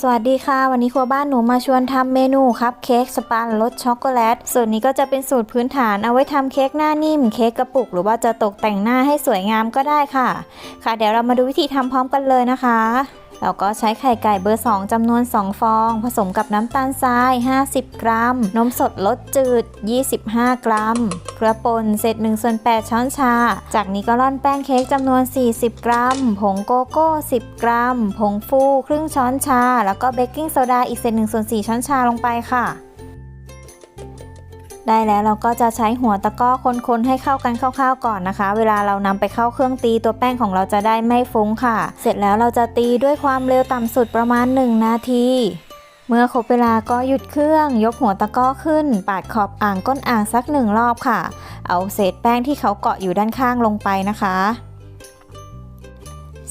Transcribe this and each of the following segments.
สวัสดีค่ะ วันนี้ครัวบ้านหนูมาชวนทำเมนูครับเค้กสปันรสช็อกโกแลตสูตรนี้ก็จะเป็นสูตรพื้นฐานเอาไว้ทำเค้กหน้านิ่ม เค้กกระปุก หรือว่าจะตกแต่งหน้าให้สวยงามก็ได้ค่ะ ค่ะ เดี๋ยวเรามาดูวิธีทำพร้อมกันเลยนะคะ เราก็ใช้ไข่ไก่เบอร์ 2จำนวน 2 ฟอง ผสมกับน้ำตาลทราย 50 กรัม นมสดรสจืด 25 กรัม เกลือป่นเศษ1ส่วน8ช้อนชา จากนี้ก็ร่อนแป้งเค้กจำนวน 40 กรัม ผงโกโก้ 10 กรัม ผงฟูครึ่งช้อนชา แล้วก็เบกกิ้งโซดาอีกเศษ1ส่วน4ช้อนชาลงไปค่ะ ได้แล้วเราก็จะใช้หัวตะก้อคนๆให้เข้ากันคร่าวๆก่อนนะคะ เวลาเรานำไปเข้าเครื่องตีตัวแป้งของเราจะได้ไม่ฟุ้งค่ะ เสร็จแล้วเราจะตีด้วยความเร็วต่ำสุดประมาณ 1 นาทีเมื่อครบเวลาก็หยุดเครื่อง ยกหัวตะก้อขึ้น ปาดขอบอ่างก้นอ่างสักหนึ่งรอบค่ะ เอาเศษแป้งที่เขาเกาะอยู่ด้านข้างลงไปนะคะ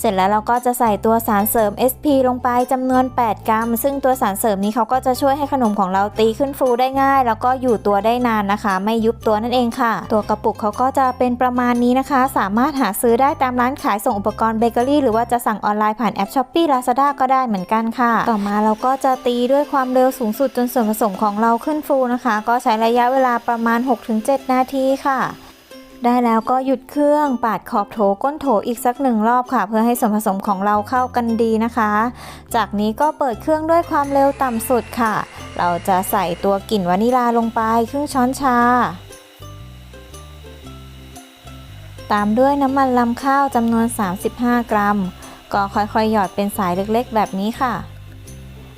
เสร็จแล้วเราก็จะใส่ตัวสารเสริม SP ลงไปจำนวน 8 กรัม ซึ่งตัวสารเสริมนี้เขาก็จะช่วยให้ขนมของเราตีขึ้นฟูได้ง่าย แล้วก็อยู่ตัวได้นานนะคะ ไม่ยุบตัวนั่นเองค่ะ ตัวกระปุกเขาก็จะเป็นประมาณนี้นะคะ สามารถหาซื้อได้ตามร้านขายส่งอุปกรณ์เบเกอรี่หรือว่าจะสั่งออนไลน์ผ่านแอป Shopee Lazada ก็ได้เหมือนกันค่ะ ต่อมาเราก็จะตีด้วยความเร็วสูงสุดจนส่วนผสมของเราขึ้นฟูนะคะ ก็ใช้ระยะเวลาประมาณ 6-7 นาทีค่ะ ได้แล้วก็หยุดเครื่องปาดขอบโถก้นโถอีกสักหนึ่งรอบค่ะ เพื่อให้ส่วนผสมของเราเข้ากันดีนะคะ จากนี้ก็เปิดเครื่องด้วยความเร็วต่ำสุดค่ะ เราจะใส่ตัวกลิ่นวานิลาลงไปครึ่งช้อนชา ตามด้วยน้ำมันลำข้าวจำนวน 35 กรัม ก็ค่อยๆ หยอดเป็นสายเล็กๆ แบบนี้ค่ะ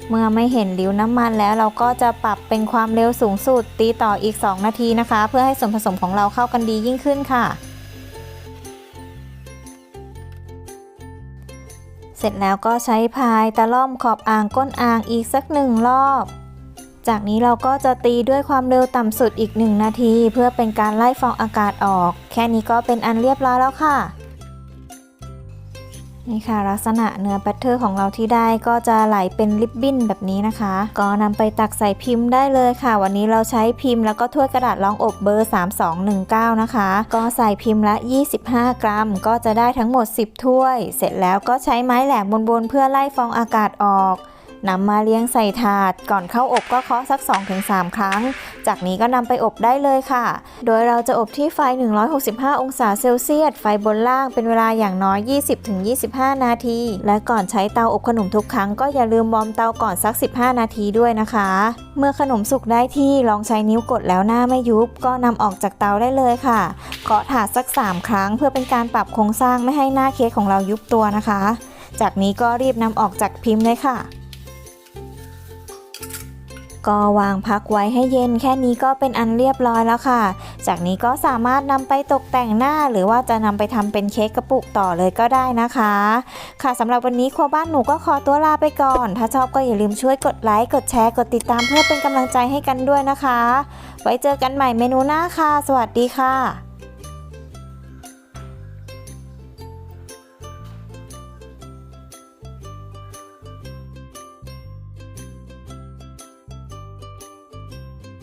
เมื่อไม่เห็นริ้วน้ำมันแล้วเราก็จะปรับเป็นความเร็วสูงสุด ตีต่ออีก 2 นาทีนะคะ เพื่อให้ส่วนผสมของเราเข้ากันดียิ่งขึ้นค่ะ เสร็จแล้วก็ใช้พายตะล่อมขอบอ่างก้นอ่างอีกสักหนึ่งรอบ จากนี้เราก็จะตีด้วยความเร็วต่ำสุดอีก 1 นาที เพื่อเป็นการไล่ฟองอากาศออก แค่นี้ก็เป็นอันเรียบร้อยแล้วค่ะ นี่ค่ะลักษณะเนื้อแบตเตอร์ของเราที่ได้ก็จะไหลเป็นริบบิ้นแบบนี้นะคะ ก็นำไปตักใส่พิมพ์ได้เลยค่ะ วันนี้เราใช้พิมพ์แล้วก็ถ้วยกระดาษรองอบเบอร์ 3219 นะคะ ก็ใส่พิมพ์ละ 25 กรัม ก็จะได้ทั้งหมด 10 ถ้วย เสร็จแล้วก็ใช้ไม้แหลมบนๆเพื่อไล่ฟองอากาศออก นำมาเลี้ยงใส่ถาด ก่อนเข้าอบก็เคาะสัก 2-3 ครั้ง จากนี้ก็นำไปอบได้เลยค่ะ โดยเราจะอบที่ไฟ 165 องศาเซลเซียส ไฟบนล่างเป็นเวลาอย่างน้อย 20-25 นาที และก่อนใช้เตาอบขนมทุกครั้งก็อย่าลืมวอร์มเตาก่อนสัก 15 นาทีด้วยนะคะ เมื่อขนมสุกได้ที่ลองใช้นิ้วกดแล้วหน้าไม่ยุบ ก็นำออกจากเตาได้เลยค่ะเคาะถาดสัก 3 ครั้ง เพื่อเป็นการปรับโครงสร้างไม่ให้หน้าเค้กของเรายุบตัวนะคะ จากนี้ก็รีบนำออกจากพิมพ์เลยค่ะ ก็วางพักไว้ให้เย็นแค่นี้ก็เป็นอันเรียบร้อยแล้วค่ะ จากนี้ก็สามารถนำไปตกแต่งหน้า หรือว่าจะนำไปทำเป็นเค้กกระปุกต่อเลยก็ได้นะคะ ค่ะสำหรับวันนี้ครัวบ้านหนูก็ขอตัวลาไปก่อน ถ้าชอบก็อย่าลืมช่วยกดไลค์ กดแชร์ กดติดตามเพื่อเป็นกำลังใจให้กันด้วยนะคะ ไว้เจอกันใหม่เมนูหน้าค่ะ สวัสดีค่ะ